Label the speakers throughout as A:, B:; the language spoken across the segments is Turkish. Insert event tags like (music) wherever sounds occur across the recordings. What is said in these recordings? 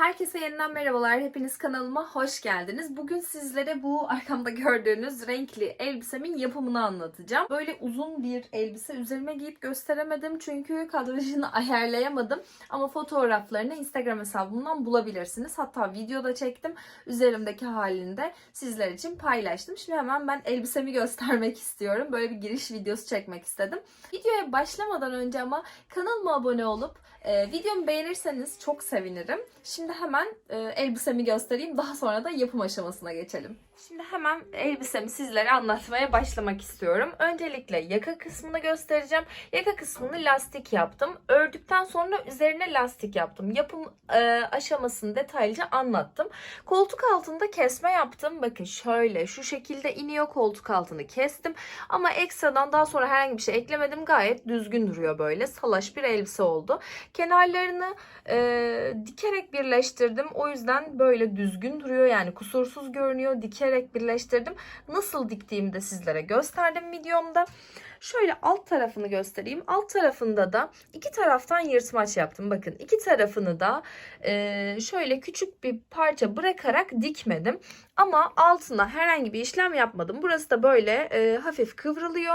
A: Herkese yeniden merhabalar. Hepiniz kanalıma hoş geldiniz. Bugün sizlere bu arkamda gördüğünüz renkli elbisemin yapımını anlatacağım. Böyle uzun bir elbise üzerime giyip gösteremedim çünkü kadrajını (laughs) ayarlayamadım. Ama fotoğraflarını Instagram hesabımdan bulabilirsiniz. Hatta video da çektim. Üzerimdeki halini de sizler için paylaştım. Şimdi hemen ben elbisemi (laughs) göstermek istiyorum. Böyle bir giriş videosu çekmek istedim. Videoya başlamadan önce ama kanalıma abone olup e, videomu beğenirseniz çok sevinirim. Şimdi hemen e, elbisemi göstereyim. Daha sonra da yapım aşamasına geçelim. Şimdi hemen elbisemi sizlere anlatmaya başlamak istiyorum. Öncelikle yaka kısmını göstereceğim. Yaka kısmını lastik yaptım. Ördükten sonra üzerine lastik yaptım. Yapım e, aşamasını detaylıca anlattım. Koltuk altında kesme yaptım. Bakın şöyle şu şekilde iniyor koltuk altını kestim. Ama ekstradan daha sonra herhangi bir şey eklemedim. Gayet düzgün duruyor böyle. Salaş bir elbise oldu. Kenarlarını e, dikerek birleştirdim. O yüzden böyle düzgün duruyor. Yani kusursuz görünüyor. Dikerek birleştirdim. Nasıl diktiğimi de sizlere gösterdim videomda. Şöyle alt tarafını göstereyim. Alt tarafında da iki taraftan yırtmaç yaptım. Bakın iki tarafını da e, şöyle küçük bir parça bırakarak dikmedim. Ama altına herhangi bir işlem yapmadım. Burası da böyle e, hafif kıvrılıyor.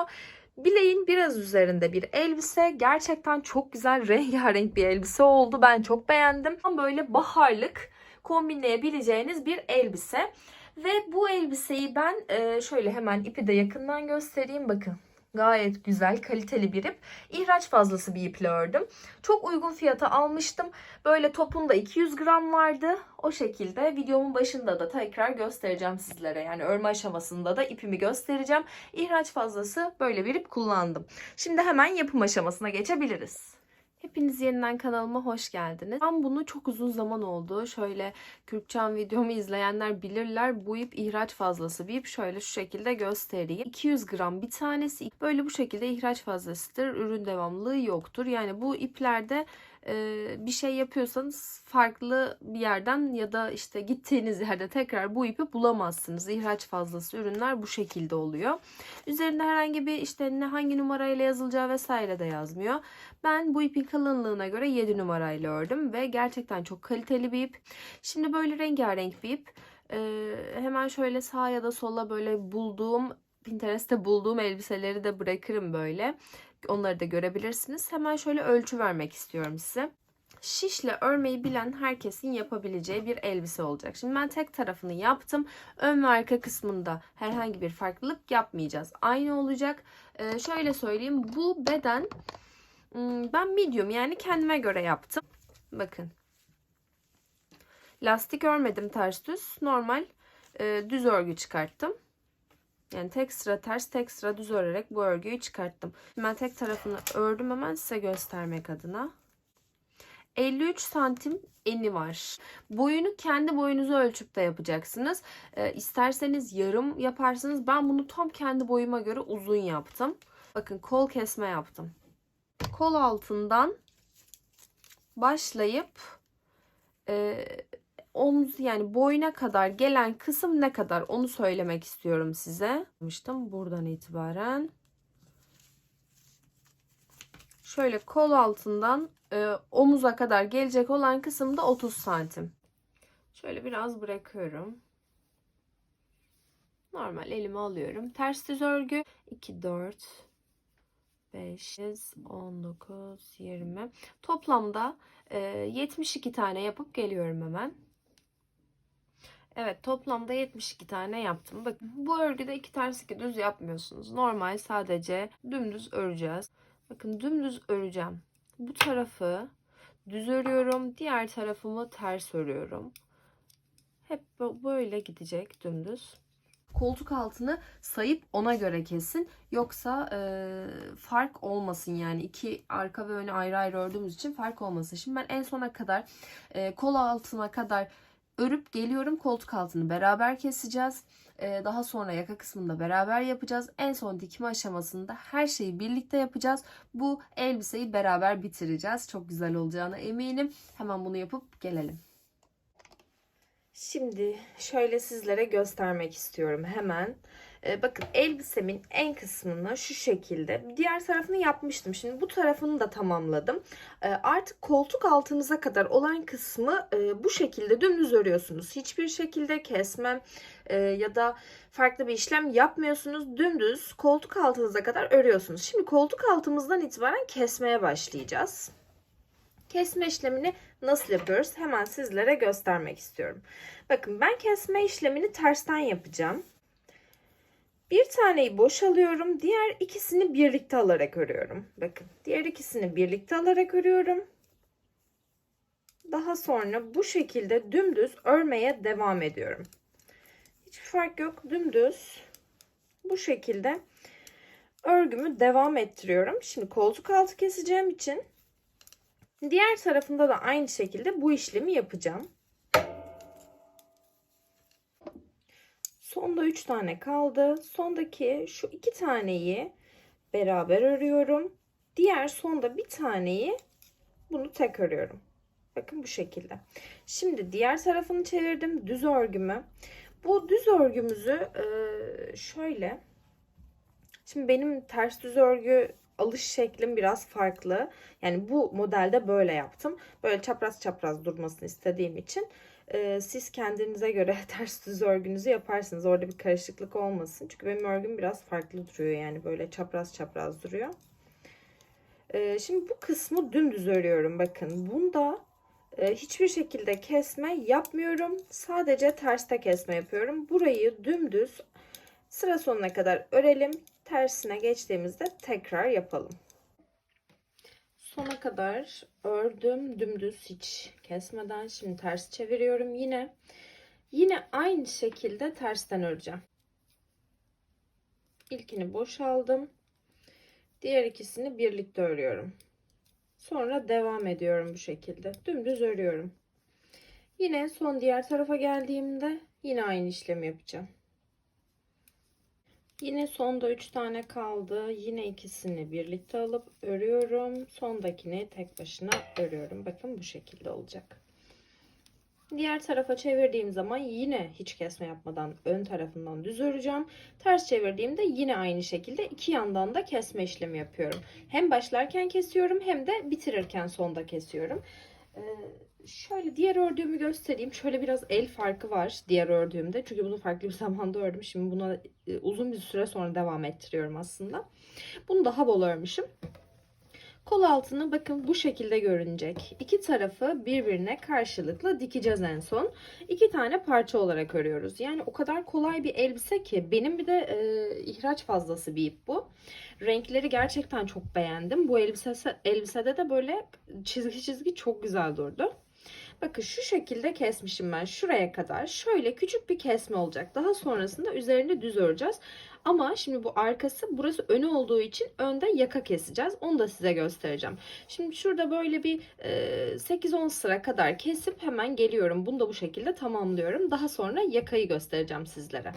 A: Bileğin biraz üzerinde bir elbise. Gerçekten çok güzel (laughs) rengarenk bir elbise oldu. Ben çok beğendim. Böyle baharlık kombinleyebileceğiniz bir elbise. Ve bu elbiseyi ben e, şöyle hemen ipi de yakından göstereyim. Bakın gayet güzel kaliteli bir ip. İhraç fazlası bir iple ördüm. Çok uygun fiyata almıştım. Böyle topunda 200 gram vardı. O şekilde videomun başında da tekrar göstereceğim sizlere. Yani örme aşamasında da ipimi göstereceğim. İhraç fazlası böyle bir ip kullandım. Şimdi hemen yapım aşamasına geçebiliriz. Hepiniz yeniden kanalıma hoş geldiniz. Ben bunu çok uzun zaman oldu. Şöyle Kürkçan videomu izleyenler bilirler. Bu ip ihraç fazlası bir ip. Şöyle şu şekilde göstereyim. 200 gram bir tanesi. Böyle bu şekilde ihraç fazlasıdır. Ürün devamlılığı yoktur. Yani bu iplerde bir şey yapıyorsanız farklı bir yerden ya da işte gittiğiniz yerde tekrar bu ipi bulamazsınız. İhraç fazlası ürünler bu şekilde oluyor. Üzerinde herhangi bir işte ne hangi numarayla yazılacağı vesaire de yazmıyor. Ben bu ipin kalınlığına göre 7 numarayla ördüm ve gerçekten çok kaliteli bir ip. Şimdi böyle rengarenk bir ip. Ee, hemen şöyle sağa ya da sola böyle bulduğum Pinterest'te bulduğum elbiseleri de bırakırım böyle. Onları da görebilirsiniz. Hemen şöyle ölçü vermek istiyorum size. Şişle örmeyi bilen herkesin yapabileceği bir elbise olacak. Şimdi ben tek tarafını yaptım. Ön ve arka kısmında herhangi bir farklılık yapmayacağız. Aynı olacak. Ee, şöyle söyleyeyim. Bu beden ben medium yani kendime göre yaptım. Bakın. Lastik örmedim ters düz. Normal e, düz örgü çıkarttım. Yani tek sıra ters tek sıra düz örerek bu örgüyü çıkarttım. Ben tek tarafını ördüm hemen size göstermek adına. 53 santim eni var. Boyunu kendi boyunuzu ölçüp de yapacaksınız. Ee, isterseniz yarım yaparsınız. Ben bunu tam kendi boyuma göre uzun yaptım. Bakın kol kesme yaptım. Kol altından başlayıp e, omuz yani boyuna kadar gelen kısım ne kadar onu söylemek istiyorum size. Buradan itibaren şöyle kol altından e, omuza kadar gelecek olan kısım da 30 santim. Şöyle biraz bırakıyorum. Normal elime alıyorum. Ters düz örgü 2 4 5 19 20 toplamda e, 72 tane yapıp geliyorum hemen. Evet toplamda 72 tane yaptım. Bakın bu örgüde iki ters iki düz yapmıyorsunuz. Normal sadece dümdüz öreceğiz. Bakın dümdüz öreceğim. Bu tarafı düz örüyorum. Diğer tarafımı ters örüyorum. Hep böyle gidecek dümdüz. Koltuk altını sayıp ona göre kesin. Yoksa e, fark olmasın yani. iki arka ve öne ayrı ayrı ördüğümüz için fark olmasın. Şimdi ben en sona kadar e, kol altına kadar örüp geliyorum. Koltuk altını beraber keseceğiz. Ee, daha sonra yaka kısmında beraber yapacağız. En son dikme aşamasında her şeyi birlikte yapacağız. Bu elbiseyi beraber bitireceğiz. Çok güzel olacağına eminim. Hemen bunu yapıp gelelim. Şimdi şöyle sizlere göstermek istiyorum hemen. Ee, bakın elbisemin en kısmını şu şekilde diğer tarafını yapmıştım. Şimdi bu tarafını da tamamladım. Ee, artık koltuk altınıza kadar olan kısmı e, bu şekilde dümdüz örüyorsunuz. Hiçbir şekilde kesmem e, ya da farklı bir işlem yapmıyorsunuz. Dümdüz koltuk altınıza kadar örüyorsunuz. Şimdi koltuk altımızdan itibaren kesmeye başlayacağız. Kesme işlemini nasıl yapıyoruz? Hemen sizlere göstermek istiyorum. Bakın ben kesme işlemini tersten yapacağım. Bir taneyi boş alıyorum. Diğer ikisini birlikte alarak örüyorum. Bakın diğer ikisini birlikte alarak örüyorum. Daha sonra bu şekilde dümdüz örmeye devam ediyorum. Hiçbir fark yok. Dümdüz bu şekilde örgümü devam ettiriyorum. Şimdi koltuk altı keseceğim için diğer tarafında da aynı şekilde bu işlemi yapacağım. Sonda 3 tane kaldı. Sondaki şu iki taneyi beraber örüyorum. Diğer sonda bir taneyi bunu tek örüyorum. Bakın bu şekilde. Şimdi diğer tarafını çevirdim. Düz örgümü. Bu düz örgümüzü e, şöyle. Şimdi benim ters düz örgü alış şeklim biraz farklı. Yani bu modelde böyle yaptım. Böyle çapraz çapraz durmasını istediğim için e, siz kendinize göre (laughs) ters düz örgünüzü yaparsınız. Orada bir karışıklık olmasın. Çünkü benim örgüm biraz farklı duruyor. Yani böyle çapraz çapraz duruyor. E, şimdi bu kısmı dümdüz örüyorum. Bakın bunda e, hiçbir şekilde kesme yapmıyorum. Sadece terste kesme yapıyorum. Burayı dümdüz sıra sonuna kadar örelim. Tersine geçtiğimizde tekrar yapalım. Sona kadar ördüm dümdüz hiç kesmeden. Şimdi ters çeviriyorum yine. Yine aynı şekilde tersten öreceğim. İlkini boşaldım. Diğer ikisini birlikte örüyorum. Sonra devam ediyorum bu şekilde. Dümdüz örüyorum. Yine son diğer tarafa geldiğimde yine aynı işlemi yapacağım. Yine sonda 3 tane kaldı. Yine ikisini birlikte alıp örüyorum. Sondakini tek başına örüyorum. Bakın bu şekilde olacak. Diğer tarafa çevirdiğim zaman yine hiç kesme yapmadan ön tarafından düz öreceğim. Ters çevirdiğimde yine aynı şekilde iki yandan da kesme işlemi yapıyorum. Hem başlarken kesiyorum hem de bitirirken sonda kesiyorum. Ee, şöyle diğer ördüğümü göstereyim. Şöyle biraz el farkı var diğer ördüğümde. Çünkü bunu farklı bir (laughs) zamanda ördüm. Şimdi buna e, uzun bir süre sonra devam ettiriyorum aslında. Bunu daha bol örmüşüm. Kol altını bakın bu şekilde görünecek. İki tarafı birbirine karşılıklı dikeceğiz en son. İki tane parça olarak örüyoruz. Yani o kadar kolay bir elbise ki benim bir de e, ihraç fazlası bir ip bu. Renkleri gerçekten çok beğendim. Bu elbisesi, elbisede de böyle çizgi çizgi çok güzel durdu. Bakın şu şekilde kesmişim ben şuraya kadar. Şöyle küçük bir kesme olacak. Daha sonrasında üzerinde düz öreceğiz. Ama şimdi bu arkası burası önü olduğu için önde yaka keseceğiz. Onu da size göstereceğim. Şimdi şurada böyle bir e, 8-10 sıra kadar kesip hemen geliyorum. Bunu da bu şekilde tamamlıyorum. Daha sonra yakayı göstereceğim sizlere.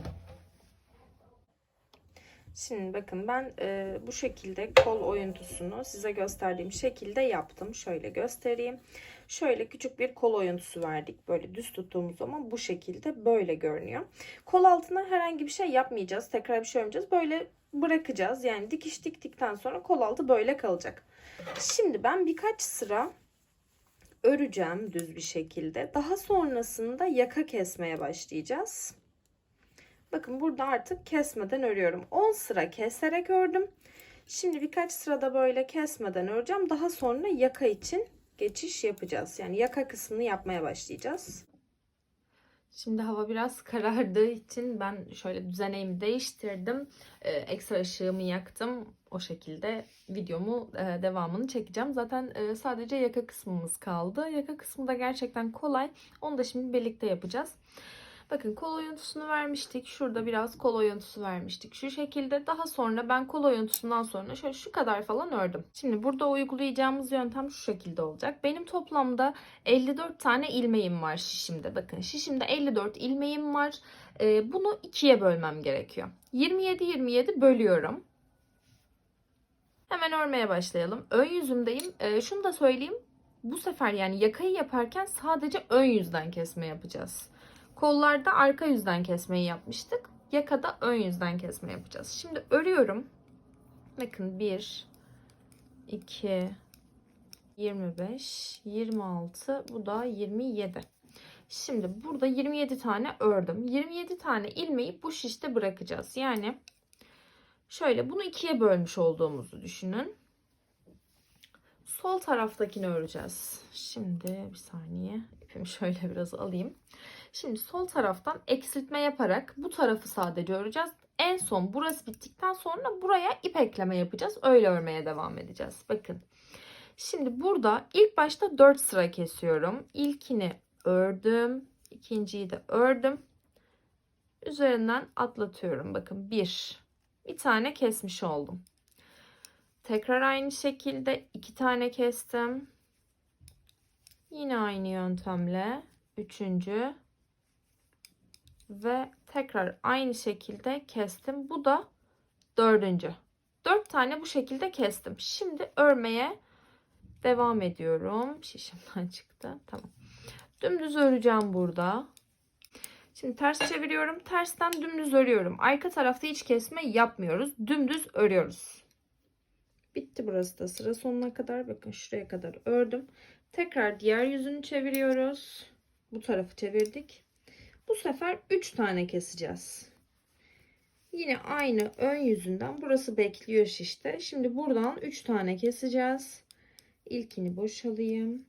A: Şimdi bakın ben e, bu şekilde kol oyuntusunu size gösterdiğim şekilde yaptım. Şöyle göstereyim. Şöyle küçük bir kol oyuntusu verdik. Böyle düz tuttuğumuz zaman bu şekilde böyle görünüyor. Kol altına herhangi bir şey yapmayacağız. Tekrar bir şey örmeyeceğiz. Böyle bırakacağız. Yani dikiş diktikten sonra kol altı böyle kalacak. Şimdi ben birkaç sıra öreceğim düz bir şekilde. Daha sonrasında yaka kesmeye başlayacağız. Bakın burada artık kesmeden örüyorum. 10 sıra keserek ördüm. Şimdi birkaç sırada böyle kesmeden öreceğim. Daha sonra yaka için geçiş yapacağız. Yani yaka kısmını yapmaya başlayacağız. Şimdi hava biraz karardığı için ben şöyle düzeneğimi değiştirdim. Ee, ekstra ışığımı yaktım. O şekilde videomu e, devamını çekeceğim. Zaten e, sadece yaka kısmımız kaldı. Yaka kısmı da gerçekten kolay. Onu da şimdi birlikte yapacağız. Bakın kol oyuntusunu vermiştik. Şurada biraz kol oyuntusu vermiştik. Şu şekilde. Daha sonra ben kol oyuntusundan sonra şöyle şu kadar falan ördüm. Şimdi burada uygulayacağımız yöntem şu şekilde olacak. Benim toplamda 54 tane ilmeğim var şişimde. Bakın şişimde 54 ilmeğim var. Ee, bunu ikiye bölmem gerekiyor. 27-27 bölüyorum. Hemen örmeye başlayalım. Ön yüzümdeyim. Ee, şunu da söyleyeyim. Bu sefer yani yakayı yaparken sadece ön yüzden kesme yapacağız. Kollarda arka yüzden kesmeyi yapmıştık. yakada ön yüzden kesme yapacağız. Şimdi örüyorum. Bakın 1 2 25 26 bu da 27. Şimdi burada 27 tane ördüm. 27 tane ilmeği bu şişte bırakacağız. Yani şöyle bunu ikiye bölmüş olduğumuzu düşünün. Sol taraftakini öreceğiz. Şimdi bir saniye ipimi şöyle biraz alayım. Şimdi sol taraftan eksiltme yaparak bu tarafı sadece öreceğiz. En son burası bittikten sonra buraya ip ekleme yapacağız. Öyle örmeye devam edeceğiz. Bakın. Şimdi burada ilk başta 4 sıra kesiyorum. İlkini ördüm. ikinciyi de ördüm. Üzerinden atlatıyorum. Bakın 1. Bir tane kesmiş oldum. Tekrar aynı şekilde iki tane kestim. Yine aynı yöntemle üçüncü ve tekrar aynı şekilde kestim. Bu da dördüncü. Dört tane bu şekilde kestim. Şimdi örmeye devam ediyorum. Şişimden (laughs) çıktı. Tamam. Dümdüz öreceğim burada. Şimdi ters çeviriyorum. Tersten dümdüz örüyorum. Arka tarafta hiç kesme yapmıyoruz. Dümdüz örüyoruz. Bitti burası da sıra sonuna kadar. Bakın şuraya kadar ördüm. Tekrar diğer yüzünü çeviriyoruz. Bu tarafı çevirdik. Bu sefer 3 tane keseceğiz. Yine aynı ön yüzünden burası bekliyor şişte. Şimdi buradan 3 tane keseceğiz. İlkini boşalayayım.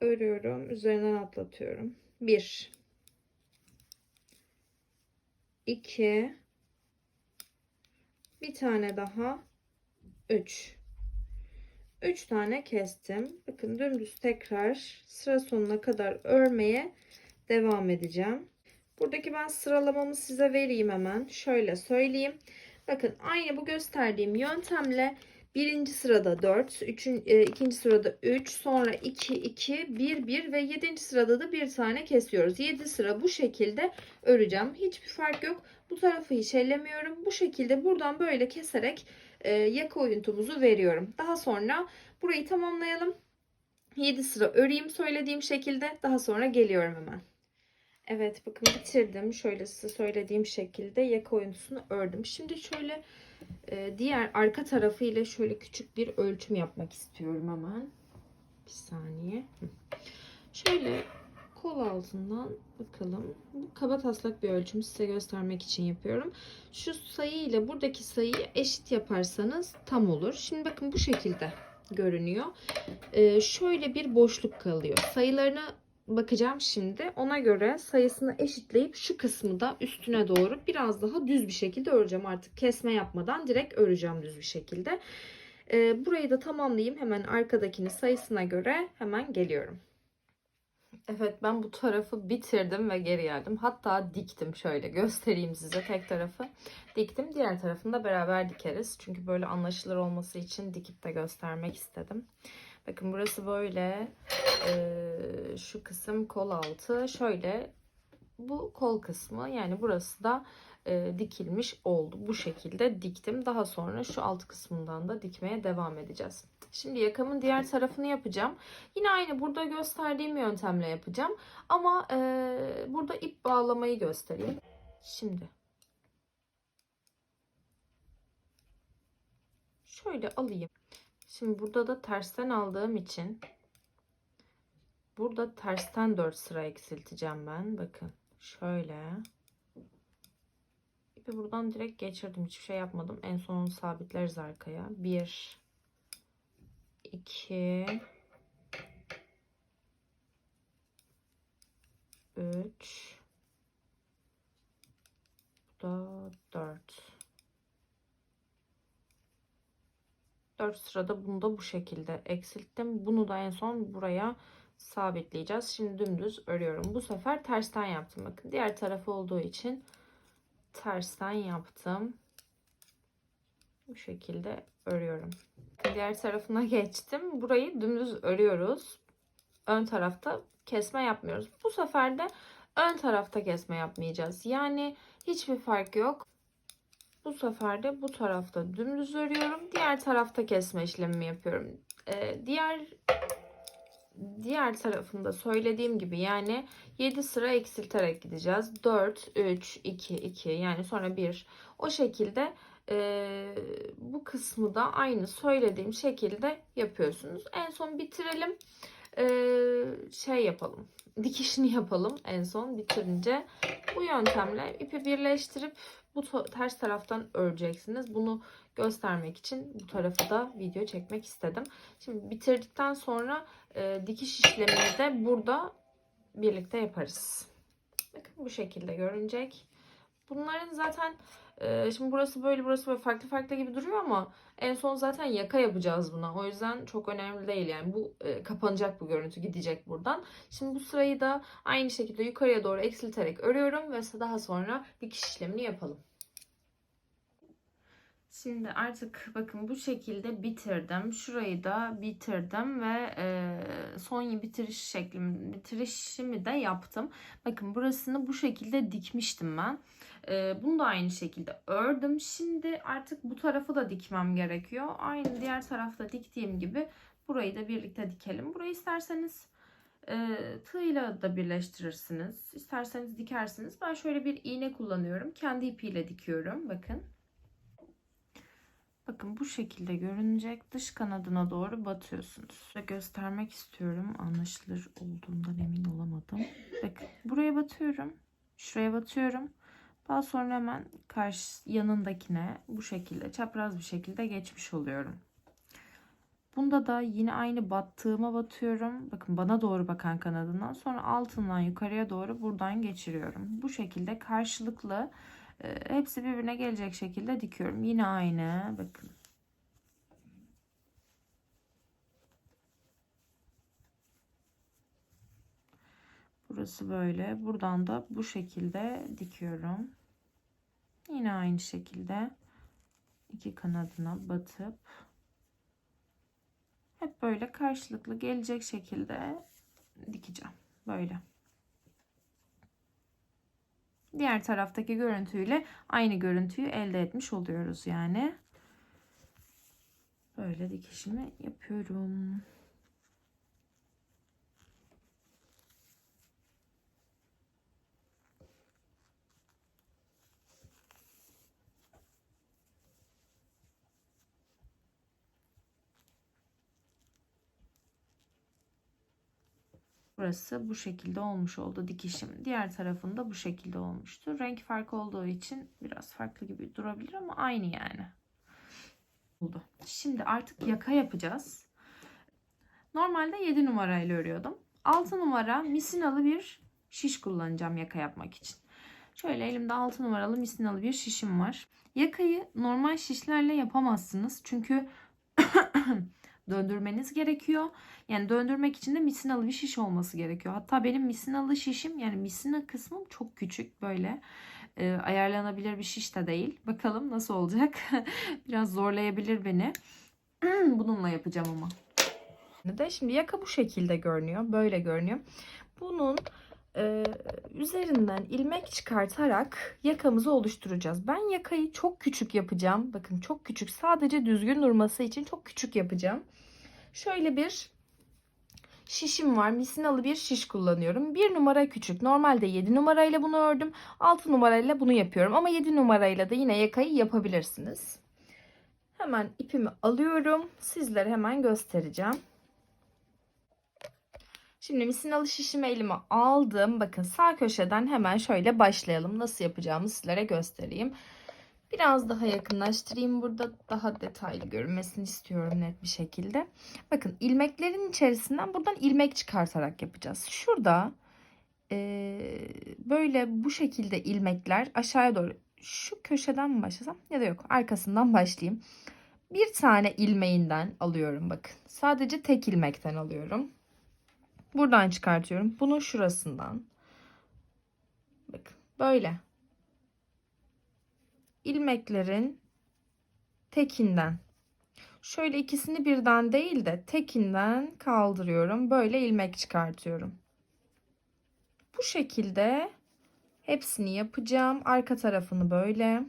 A: Örüyorum. Üzerinden atlatıyorum. 1 2 bir tane daha 3 3 tane kestim. Bakın dümdüz tekrar sıra sonuna kadar örmeye devam edeceğim. Buradaki ben sıralamamı size vereyim hemen. Şöyle söyleyeyim. Bakın aynı bu gösterdiğim yöntemle birinci sırada 4, üçün, e, ikinci sırada 3, sonra 2, 2, 1, 1 ve 7. sırada da bir tane kesiyoruz. 7 sıra bu şekilde öreceğim. Hiçbir fark yok. Bu tarafı hiç. Bu şekilde buradan böyle keserek e, yaka oyuntumuzu veriyorum. Daha sonra burayı tamamlayalım. 7 sıra öreyim söylediğim şekilde. Daha sonra geliyorum hemen. Evet bakın bitirdim. Şöyle size söylediğim şekilde yaka oyuntusunu ördüm. Şimdi şöyle e, diğer arka tarafı ile şöyle küçük bir ölçüm yapmak istiyorum hemen. Bir saniye. Şöyle kol altından bakalım. Bu kaba taslak bir ölçüm size göstermek için yapıyorum. Şu sayı ile buradaki sayıyı eşit yaparsanız tam olur. Şimdi bakın bu şekilde görünüyor. Ee, şöyle bir boşluk kalıyor. Sayılarını bakacağım şimdi. Ona göre sayısını eşitleyip şu kısmı da üstüne doğru biraz daha düz bir şekilde öreceğim. Artık kesme yapmadan direkt öreceğim düz bir şekilde. Ee, burayı da tamamlayayım. Hemen arkadakini sayısına göre hemen geliyorum. Evet ben bu tarafı bitirdim ve geri geldim. Hatta diktim şöyle göstereyim size tek tarafı. Diktim. Diğer tarafını da beraber dikeriz. Çünkü böyle anlaşılır olması için dikip de göstermek istedim. Bakın burası böyle. Ee, şu kısım kol altı. Şöyle bu kol kısmı yani burası da e, dikilmiş oldu. Bu şekilde diktim. Daha sonra şu alt kısmından da dikmeye devam edeceğiz. Şimdi yakamın diğer tarafını yapacağım. Yine aynı burada gösterdiğim yöntemle yapacağım. Ama e, burada ip bağlamayı göstereyim. Şimdi. Şöyle alayım. Şimdi burada da tersten aldığım için burada tersten 4 sıra eksilteceğim ben. Bakın şöyle. İpi buradan direkt geçirdim. Hiçbir şey yapmadım. En son onu sabitleriz arkaya. 1 2 3 Bu da 4 4 sırada bunu da bu şekilde eksilttim. Bunu da en son buraya sabitleyeceğiz. Şimdi dümdüz örüyorum. Bu sefer tersten yaptım. Bakın diğer tarafı olduğu için tersten yaptım. Bu şekilde örüyorum. Diğer tarafına (laughs) geçtim. Burayı dümdüz örüyoruz. Ön tarafta kesme yapmıyoruz. Bu sefer de ön tarafta kesme yapmayacağız. Yani hiçbir fark yok. Bu sefer de bu tarafta dümdüz örüyorum. Diğer tarafta kesme işlemimi yapıyorum. Ee, diğer diğer tarafında söylediğim gibi yani 7 sıra eksilterek gideceğiz. 4, 3, 2, 2 yani sonra 1. O şekilde e, bu kısmı da aynı söylediğim şekilde yapıyorsunuz. En son bitirelim. E, şey yapalım. Dikişini yapalım en son bitirince. Bu yöntemle ipi birleştirip bu ters taraftan öreceksiniz. Bunu göstermek için bu tarafı da video çekmek istedim. Şimdi bitirdikten sonra e, dikiş işlemini de burada birlikte yaparız. Bakın bu şekilde görünecek. Bunların zaten e, şimdi burası böyle burası böyle farklı farklı gibi duruyor ama en son zaten yaka yapacağız buna. O yüzden çok önemli değil yani. Bu e, kapanacak bu görüntü gidecek buradan. Şimdi bu sırayı da aynı şekilde yukarıya doğru eksilterek örüyorum ve daha sonra dikiş işlemini yapalım. Şimdi artık bakın bu şekilde bitirdim. Şurayı da bitirdim ve e, son bitiriş şeklim bitirişimi de yaptım. Bakın burasını bu şekilde dikmiştim ben. E, bunu da aynı şekilde ördüm. Şimdi artık bu tarafı da dikmem gerekiyor. Aynı diğer tarafta diktiğim gibi burayı da birlikte dikelim. Burayı isterseniz e, tığla da birleştirirsiniz. İsterseniz dikersiniz. Ben şöyle bir iğne kullanıyorum. Kendi ipiyle dikiyorum. Bakın. Bakın bu şekilde görünecek. Dış kanadına doğru batıyorsunuz. Size göstermek istiyorum. Anlaşılır olduğundan emin olamadım. Bakın buraya batıyorum. Şuraya batıyorum. Daha sonra hemen karşı yanındakine bu şekilde çapraz bir şekilde geçmiş oluyorum. Bunda da yine aynı battığıma batıyorum. Bakın bana doğru bakan kanadından sonra altından yukarıya doğru buradan geçiriyorum. Bu şekilde karşılıklı e, hepsi birbirine gelecek şekilde dikiyorum. Yine aynı. Bakın. Burası böyle. Buradan da bu şekilde dikiyorum. Yine aynı şekilde iki kanadına batıp hep böyle karşılıklı gelecek şekilde dikeceğim. Böyle. Diğer taraftaki görüntüyle aynı görüntüyü elde etmiş oluyoruz yani. Böyle dikişimi yapıyorum. Burası bu şekilde olmuş oldu dikişim. Diğer tarafında bu şekilde olmuştu. Renk farkı olduğu için biraz farklı gibi durabilir ama aynı yani. Oldu. Şimdi artık yaka yapacağız. Normalde 7 numarayla örüyordum. 6 numara misinalı bir şiş kullanacağım yaka yapmak için. Şöyle elimde 6 numaralı misinalı bir şişim var. Yakayı normal şişlerle yapamazsınız. Çünkü (clears throat) (coughs) döndürmeniz gerekiyor. Yani döndürmek için de misinalı bir şiş olması gerekiyor. Hatta benim misinalı şişim yani misina kısmım çok küçük böyle. E, ayarlanabilir bir şiş de değil. Bakalım nasıl olacak. (laughs) Biraz zorlayabilir beni. (clears throat) Bununla yapacağım ama. De şimdi yaka bu şekilde görünüyor. Böyle görünüyor. Bunun e, üzerinden ilmek çıkartarak yakamızı oluşturacağız. Ben yakayı çok küçük yapacağım. Bakın çok küçük. Sadece düzgün durması için çok küçük yapacağım. Şöyle bir şişim var. Misinalı bir şiş kullanıyorum. Bir numara küçük. Normalde 7 numarayla bunu ördüm. 6 numarayla bunu yapıyorum. Ama 7 numarayla da yine yakayı yapabilirsiniz. Hemen ipimi alıyorum. Sizlere hemen göstereceğim. Şimdi misinalı şişimi elime aldım. Bakın sağ köşeden hemen şöyle başlayalım. Nasıl yapacağımı sizlere göstereyim. Biraz daha yakınlaştırayım. Burada daha detaylı görünmesini istiyorum net bir şekilde. Bakın ilmeklerin içerisinden buradan ilmek çıkartarak yapacağız. Şurada e, böyle bu şekilde ilmekler aşağıya doğru şu köşeden mi başlasam ya da yok arkasından başlayayım. Bir tane ilmeğinden alıyorum bakın. Sadece tek ilmekten alıyorum. Buradan çıkartıyorum. Bunun şurasından. Bakın böyle. ilmeklerin tekinden. Şöyle ikisini birden değil de tekinden kaldırıyorum. Böyle ilmek çıkartıyorum. Bu şekilde hepsini yapacağım. Arka tarafını böyle.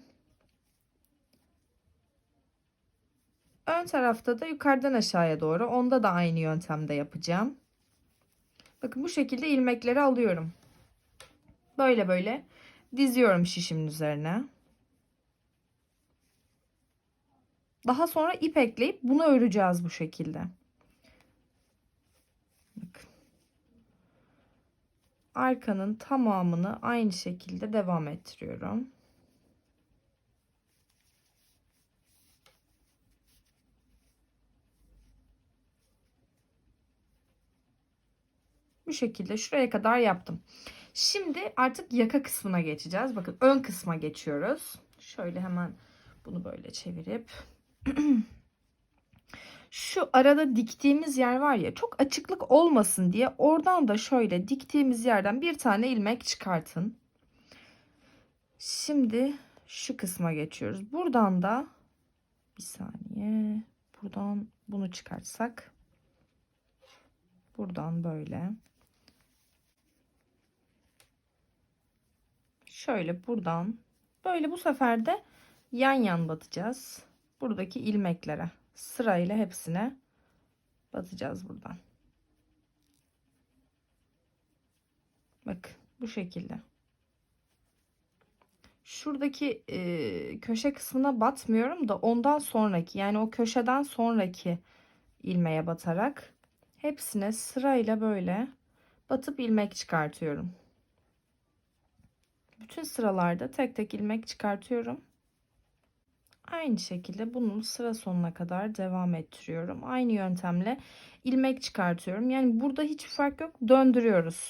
A: Ön tarafta da yukarıdan aşağıya doğru. Onda da aynı yöntemde yapacağım. Bakın bu şekilde ilmekleri alıyorum. Böyle böyle diziyorum şişimin üzerine. Daha sonra ip ekleyip bunu öreceğiz bu şekilde. Arkanın tamamını aynı şekilde devam ettiriyorum. Bu şekilde şuraya kadar yaptım. Şimdi artık yaka kısmına geçeceğiz. Bakın ön kısma geçiyoruz. Şöyle hemen bunu böyle çevirip (clears throat) şu arada diktiğimiz yer var ya çok açıklık olmasın diye oradan da şöyle diktiğimiz yerden bir tane ilmek çıkartın. Şimdi şu kısma geçiyoruz. Buradan da bir saniye buradan bunu çıkartsak buradan böyle şöyle buradan böyle bu sefer de yan yan batacağız. Buradaki ilmeklere sırayla hepsine batacağız buradan. Bak bu şekilde. Şuradaki e, köşe kısmına batmıyorum da ondan sonraki yani o köşeden sonraki ilmeğe batarak hepsine sırayla böyle batıp ilmek çıkartıyorum. Bütün sıralarda tek tek ilmek çıkartıyorum. Aynı şekilde bunun sıra sonuna kadar devam ettiriyorum. Aynı yöntemle ilmek çıkartıyorum. Yani burada hiç fark yok. Döndürüyoruz.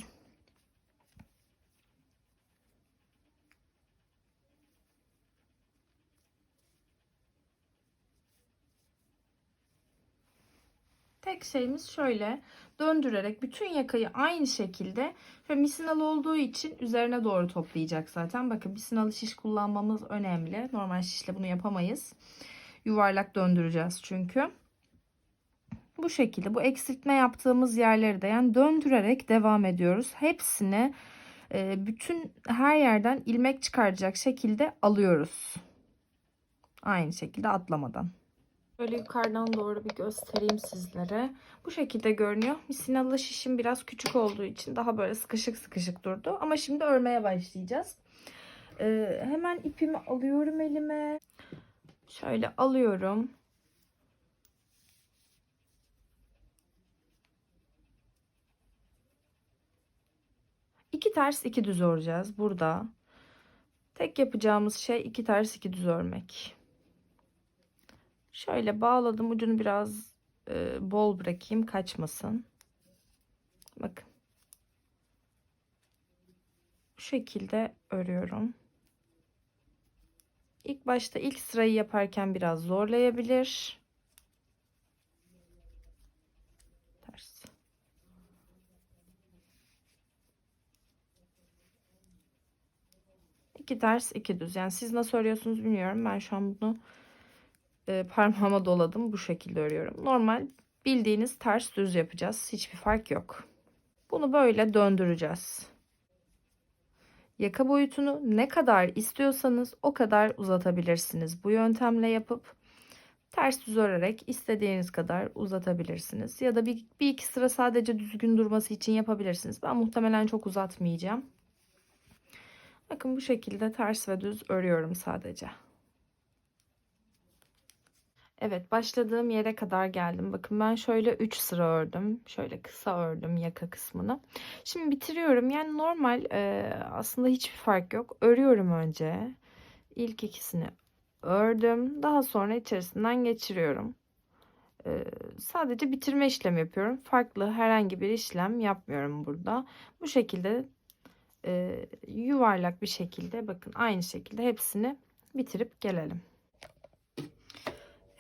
A: Tek şeyimiz şöyle döndürerek bütün yakayı aynı şekilde ve misinalı olduğu için üzerine doğru toplayacak zaten. Bakın misinalı şiş kullanmamız önemli. Normal şişle bunu yapamayız. Yuvarlak döndüreceğiz çünkü. Bu şekilde bu eksiltme yaptığımız yerleri de yani döndürerek devam ediyoruz. Hepsini e, bütün her yerden ilmek çıkaracak şekilde alıyoruz. Aynı şekilde atlamadan. Böyle yukarıdan doğru bir göstereyim sizlere. Bu şekilde görünüyor. Misinalı şişim biraz küçük olduğu için daha böyle sıkışık sıkışık durdu. Ama şimdi örmeye başlayacağız. Ee, hemen ipimi alıyorum elime. Şöyle alıyorum. İki ters iki düz öreceğiz burada. Tek yapacağımız şey iki ters iki düz örmek. Şöyle bağladım. Ucunu biraz e, bol bırakayım kaçmasın. Bakın. Bu şekilde örüyorum. İlk başta ilk sırayı yaparken biraz zorlayabilir. Ters. İki ters, iki düz. Yani siz nasıl örüyorsunuz bilmiyorum. Ben şu an bunu e, parmağıma doladım. Bu şekilde örüyorum. Normal bildiğiniz ters düz yapacağız. Hiçbir fark yok. Bunu böyle döndüreceğiz. Yaka boyutunu ne kadar istiyorsanız o kadar uzatabilirsiniz. Bu yöntemle yapıp ters düz örerek istediğiniz kadar uzatabilirsiniz. Ya da bir, bir iki sıra sadece düzgün durması için yapabilirsiniz. Ben muhtemelen çok uzatmayacağım. Bakın bu şekilde ters ve düz örüyorum sadece. Evet başladığım yere kadar geldim. Bakın ben şöyle 3 sıra ördüm. Şöyle kısa ördüm yaka kısmını. Şimdi bitiriyorum. Yani normal e, aslında hiçbir fark yok. Örüyorum önce. İlk ikisini ördüm. Daha sonra içerisinden geçiriyorum. E, sadece bitirme işlemi yapıyorum. Farklı herhangi bir işlem yapmıyorum burada. Bu şekilde e, yuvarlak bir şekilde bakın aynı şekilde hepsini bitirip gelelim.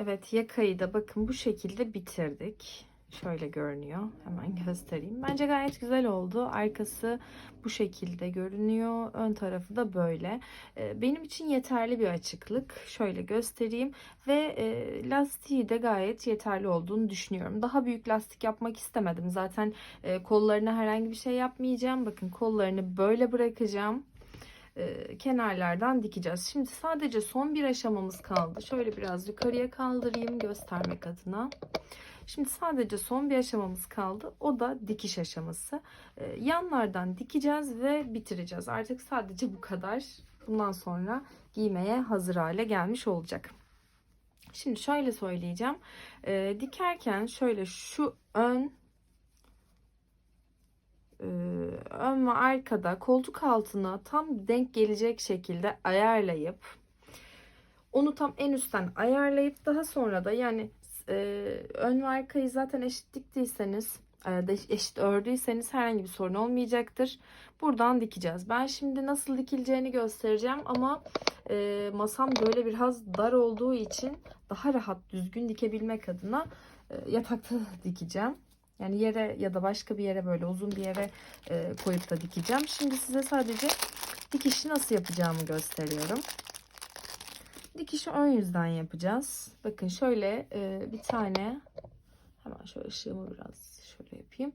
A: Evet yakayı da bakın bu şekilde bitirdik. Şöyle görünüyor. Hemen göstereyim. Bence gayet güzel oldu. Arkası bu şekilde görünüyor. Ön tarafı da böyle. Ee, benim için yeterli bir açıklık. Şöyle göstereyim. Ve e, lastiği de gayet yeterli olduğunu düşünüyorum. Daha büyük lastik yapmak istemedim. Zaten e, kollarına herhangi bir şey yapmayacağım. Bakın kollarını böyle bırakacağım e, kenarlardan dikeceğiz. Şimdi sadece son bir aşamamız kaldı. Şöyle biraz yukarıya kaldırayım göstermek adına. Şimdi sadece son bir aşamamız kaldı. O da dikiş aşaması. Ee, yanlardan dikeceğiz ve bitireceğiz. Artık sadece bu kadar. Bundan sonra giymeye hazır hale gelmiş olacak. Şimdi şöyle söyleyeceğim. Ee, dikerken şöyle şu ön e, ön ve arkada koltuk altına tam denk gelecek şekilde ayarlayıp onu tam en üstten ayarlayıp daha sonra da yani e, ön ve arkayı zaten eşit diktiyseniz e, eşit ördüyseniz herhangi bir sorun olmayacaktır. Buradan dikeceğiz. Ben şimdi nasıl dikileceğini göstereceğim ama e, masam böyle biraz dar olduğu için daha rahat düzgün dikebilmek adına e, yatakta (laughs) dikeceğim. Yani yere ya da başka bir yere böyle uzun bir yere e, koyup da dikeceğim. Şimdi size sadece dikişi nasıl yapacağımı gösteriyorum. Dikişi ön yüzden yapacağız. Bakın şöyle e, bir tane hemen şöyle ışığımı biraz şöyle yapayım.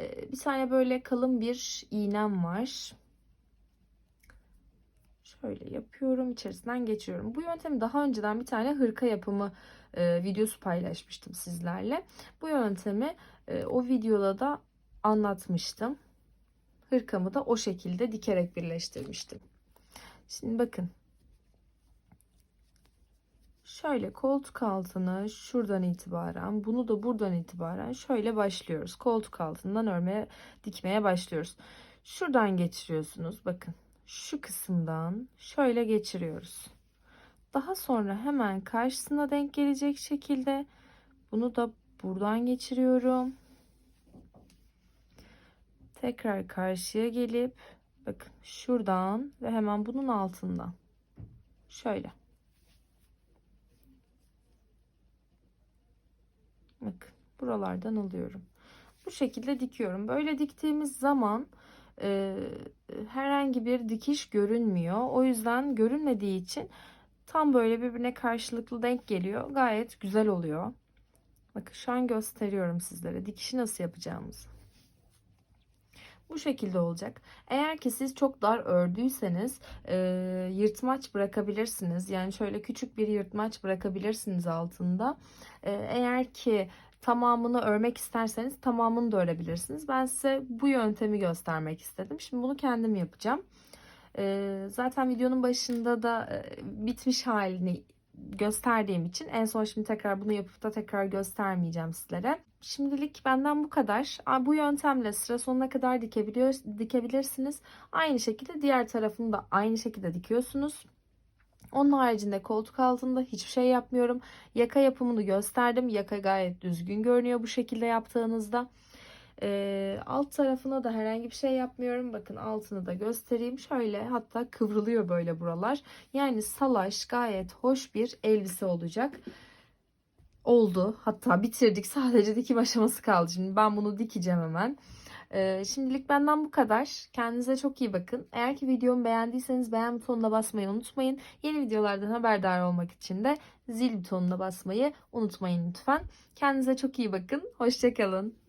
A: E, bir tane böyle kalın bir iğnem var. Şöyle yapıyorum. içerisinden geçiyorum. Bu yöntemi daha önceden bir tane hırka yapımı e, videosu paylaşmıştım sizlerle. Bu yöntemi o videoda da anlatmıştım. Hırkamı da o şekilde dikerek birleştirmiştim. Şimdi bakın. Şöyle koltuk altını şuradan itibaren bunu da buradan itibaren şöyle başlıyoruz. Koltuk altından örmeye dikmeye başlıyoruz. Şuradan geçiriyorsunuz. Bakın şu kısımdan şöyle geçiriyoruz. Daha sonra hemen karşısına denk gelecek şekilde bunu da buradan geçiriyorum. Tekrar karşıya gelip bakın şuradan ve hemen bunun altından şöyle. Bakın buralardan alıyorum. Bu şekilde dikiyorum. Böyle diktiğimiz zaman e, herhangi bir dikiş görünmüyor. O yüzden görünmediği için tam böyle birbirine karşılıklı denk geliyor. Gayet güzel oluyor. Bakın şu an gösteriyorum sizlere dikişi nasıl yapacağımızı. Bu şekilde olacak. Eğer ki siz çok dar ördüyseniz e, yırtmaç bırakabilirsiniz. Yani şöyle küçük bir yırtmaç bırakabilirsiniz altında. E, eğer ki tamamını örmek isterseniz tamamını da örebilirsiniz. Ben size bu yöntemi göstermek istedim. Şimdi bunu kendim yapacağım. E, zaten videonun başında da e, bitmiş halini gösterdiğim için en son şimdi tekrar bunu yapıp da tekrar göstermeyeceğim sizlere. Şimdilik benden bu kadar. Bu yöntemle sıra sonuna kadar dikebiliyor, dikebilirsiniz. Aynı şekilde diğer tarafını da aynı şekilde dikiyorsunuz. Onun haricinde koltuk altında hiçbir şey yapmıyorum. Yaka yapımını gösterdim. Yaka gayet düzgün görünüyor bu şekilde yaptığınızda. Ee, alt tarafına da herhangi bir şey yapmıyorum. Bakın altını da göstereyim. Şöyle hatta kıvrılıyor böyle buralar. Yani salaş gayet hoş bir elbise olacak. Oldu. Hatta bitirdik. Sadece dikim aşaması kaldı. Şimdi ben bunu dikeceğim hemen. Ee, şimdilik benden bu kadar. Kendinize çok iyi bakın. Eğer ki videomu beğendiyseniz beğen butonuna basmayı unutmayın. Yeni videolardan haberdar olmak için de zil butonuna basmayı unutmayın lütfen. Kendinize çok iyi bakın. Hoşçakalın.